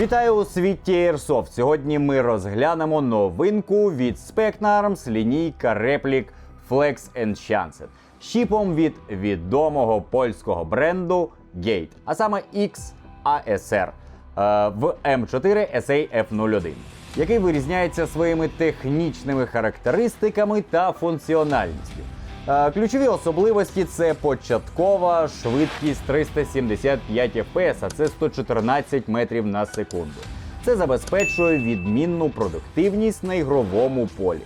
Вітаю у світі Airsoft. Сьогодні ми розглянемо новинку від Spectrum Arms лінійка реплік Flex Enchanted з чіпом від відомого польського бренду Gate, а саме XASR е, в M4 SAF01, який вирізняється своїми технічними характеристиками та функціональністю. Е, Ключові особливості це початкова швидкість 375 FPS, а це 114 метрів на секунду. Це забезпечує відмінну продуктивність на ігровому полі.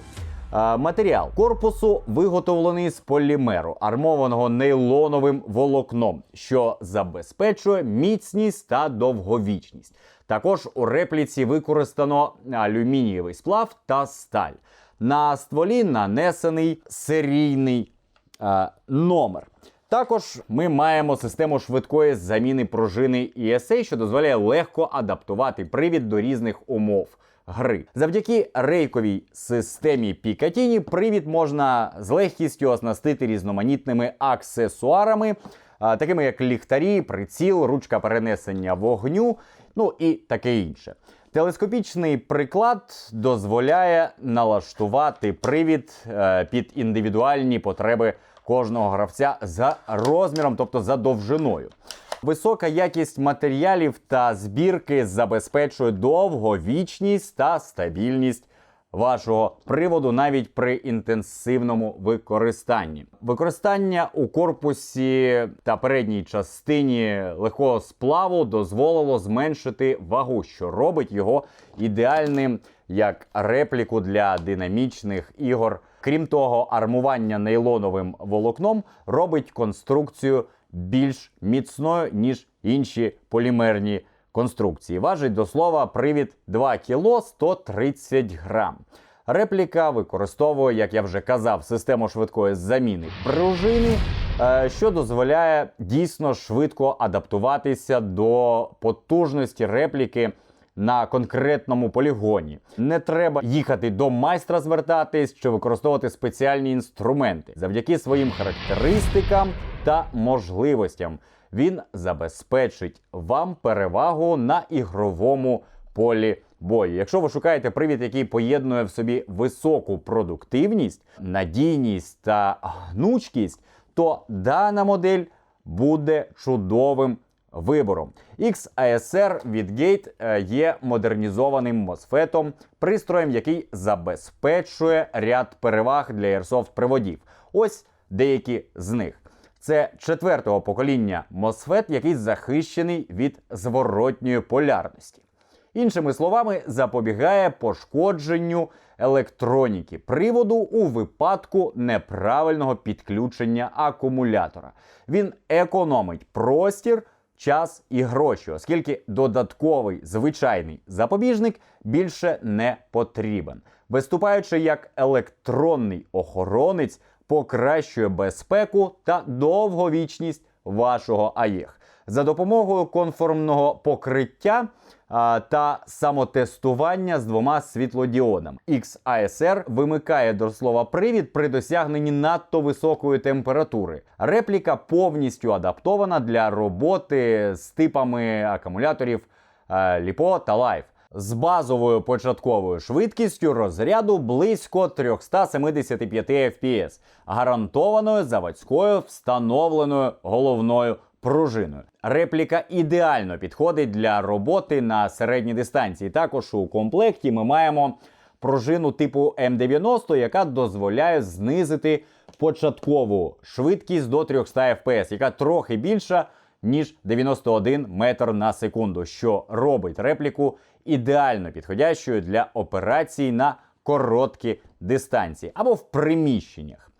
Е, Матеріал корпусу виготовлений з полімеру, армованого нейлоновим волокном, що забезпечує міцність та довговічність. Також у репліці використано алюмінієвий сплав та сталь. На стволі нанесений серійний е, номер. Також ми маємо систему швидкої заміни пружини ESA, що дозволяє легко адаптувати привід до різних умов гри. Завдяки рейковій системі Picatinny привід можна з легкістю оснастити різноманітними аксесуарами, такими як ліхтарі, приціл, ручка перенесення вогню, ну і таке інше. Телескопічний приклад дозволяє налаштувати привід е, під індивідуальні потреби кожного гравця за розміром, тобто за довжиною. Висока якість матеріалів та збірки забезпечує довговічність та стабільність вашого приводу навіть при інтенсивному використанні. Використання у корпусі та передній частині легкого сплаву дозволило зменшити вагу, що робить його ідеальним як репліку для динамічних ігор. Крім того, армування нейлоновим волокном робить конструкцію більш міцною, ніж інші полімерні конструкції. Важить до слова привід 2 кг 130 грам. Репліка використовує, як я вже казав, систему швидкої заміни пружини, е, що дозволяє дійсно швидко адаптуватися до потужності репліки на конкретному полігоні. Не треба їхати до майстра звертатись чи використовувати спеціальні інструменти. Завдяки своїм характеристикам та можливостям він забезпечить вам перевагу на ігровому полі бою. Якщо ви шукаєте привід, який поєднує в собі високу продуктивність, надійність та гнучкість, то дана модель буде чудовим вибором. XASR від Gate е, є модернізованим мосфетом, пристроєм, який забезпечує ряд переваг для Airsoft приводів. Ось деякі з них. Це четвертого покоління MOSFET, який захищений від зворотньої полярності. Іншими словами, запобігає пошкодженню електроніки приводу у випадку неправильного підключення акумулятора. Він економить простір, час і гроші, оскільки додатковий звичайний запобіжник більше не потрібен. Виступаючи як електронний охоронець, покращує безпеку та довговічність вашого АЄХ. За допомогою конформного покриття а, та самотестування з двома світлодіодами. XASR вимикає до слова привід при досягненні надто високої температури. Репліка повністю адаптована для роботи з типами акумуляторів ліпо та Life з базовою початковою швидкістю розряду близько 375 FPS, гарантованою заводською встановленою головною пружиною. Репліка ідеально підходить для роботи на середній дистанції. Також у комплекті ми маємо пружину типу М90, яка дозволяє знизити початкову швидкість до 300 FPS, яка трохи більша ніж 91 метр на секунду, що робить репліку ідеально підходящою для операцій на короткі дистанції або в приміщеннях.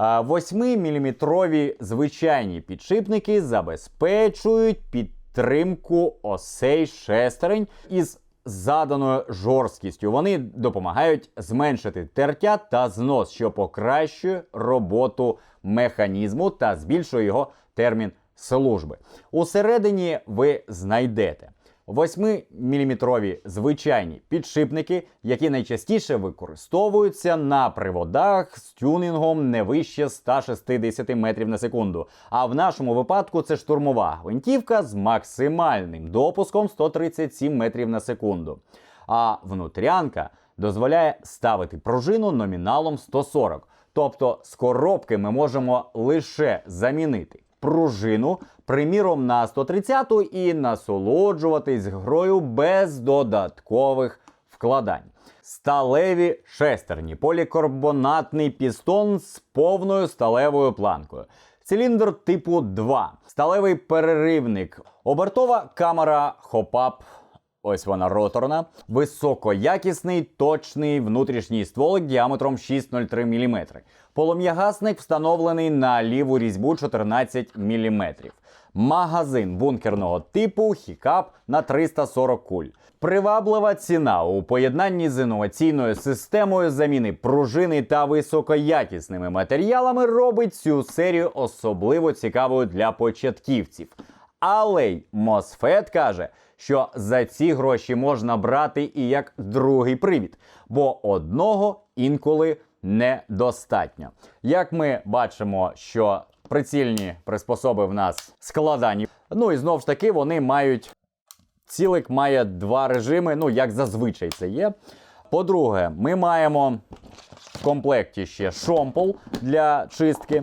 8-мм звичайні підшипники забезпечують підтримку осей шестерень із заданою жорсткістю. Вони допомагають зменшити тертя та знос, що покращує роботу механізму та збільшує його термін служби. Усередині ви знайдете 8-мм звичайні підшипники, які найчастіше використовуються на приводах з тюнінгом не вище 160 метрів на секунду. А в нашому випадку це штурмова гвинтівка з максимальним допуском 137 метрів на секунду. А внутрянка дозволяє ставити пружину номіналом 140. Тобто з коробки ми можемо лише замінити пружину, приміром на 130-ту, і насолоджуватись грою без додаткових вкладань. Сталеві шестерні, полікарбонатний пістон з повною сталевою планкою. Циліндр типу 2, сталевий переривник, обертова камера хопап Ось вона роторна, високоякісний точний внутрішній стволик діаметром 6,03 мм. Полум'ягасник встановлений на ліву різьбу 14 мм. Магазин бункерного типу хікап на 340 куль. Приваблива ціна у поєднанні з інноваційною системою заміни пружини та високоякісними матеріалами робить цю серію особливо цікавою для початківців. Але й Мосфет каже, що за ці гроші можна брати і як другий привід, бо одного інколи недостатньо. Як ми бачимо, що прицільні приспособи в нас складані, ну і знову ж таки вони мають. Цілик має два режими, ну як зазвичай це є. По-друге, ми маємо в комплекті ще шомпол для чистки.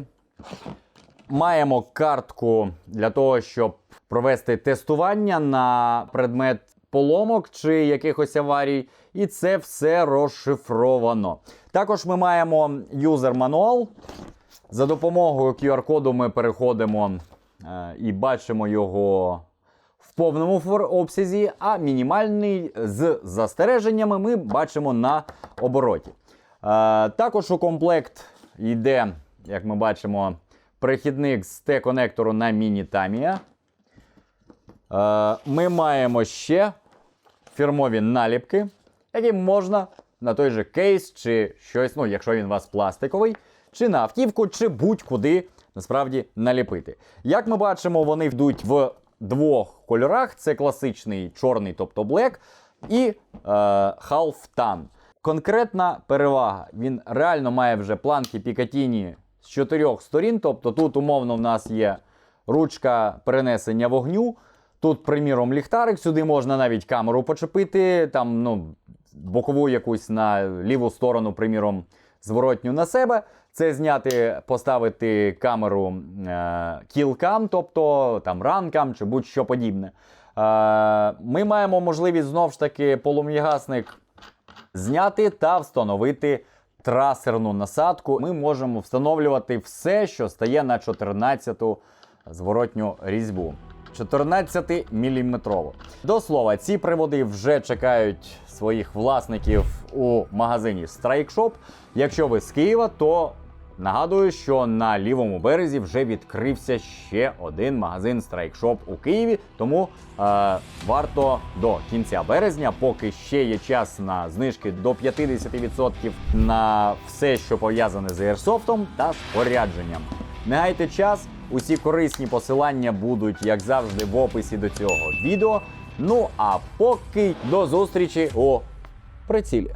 Маємо картку для того, щоб провести тестування на предмет поломок чи якихось аварій, і це все розшифровано. Також ми маємо юзер-мануал. За допомогою QR-коду ми переходимо е, і бачимо його в повному обсязі, а мінімальний з застереженнями ми бачимо на обороті. Е, також у комплект йде, як ми бачимо, перехідник з T-конектору на міні-тамія. Е, ми маємо ще фірмові наліпки, які можна на той же кейс чи щось, ну, якщо він у вас пластиковий, чи на автівку, чи будь-куди насправді наліпити. Як ми бачимо, вони йдуть в двох кольорах: це класичний чорний, тобто black, і е, half tan. Конкретна перевага. Він реально має вже планки Picatinny з чотирьох сторін. Тобто тут умовно в нас є ручка перенесення вогню. Тут, приміром, ліхтарик, сюди можна навіть камеру почепити, там, ну, бокову якусь на ліву сторону, приміром, зворотню на себе. Це зняти, поставити камеру е, кілкам, тобто там ранкам чи будь-що подібне. Е, ми маємо можливість знову ж таки полум'ягасник зняти та встановити трасерну насадку. Ми можемо встановлювати все, що стає на 14-ту зворотню різьбу. 14 мм. До слова, ці приводи вже чекають своїх власників у магазині Strike Shop. Якщо ви з Києва, то нагадую, що на лівому березі вже відкрився ще один магазин Strike Shop у Києві. Тому е, варто до кінця березня, поки ще є час на знижки до 50% на все, що пов'язане з Airsoft та спорядженням. Не гайте час, усі корисні посилання будуть, як завжди, в описі до цього відео. Ну а поки до зустрічі у прицілі.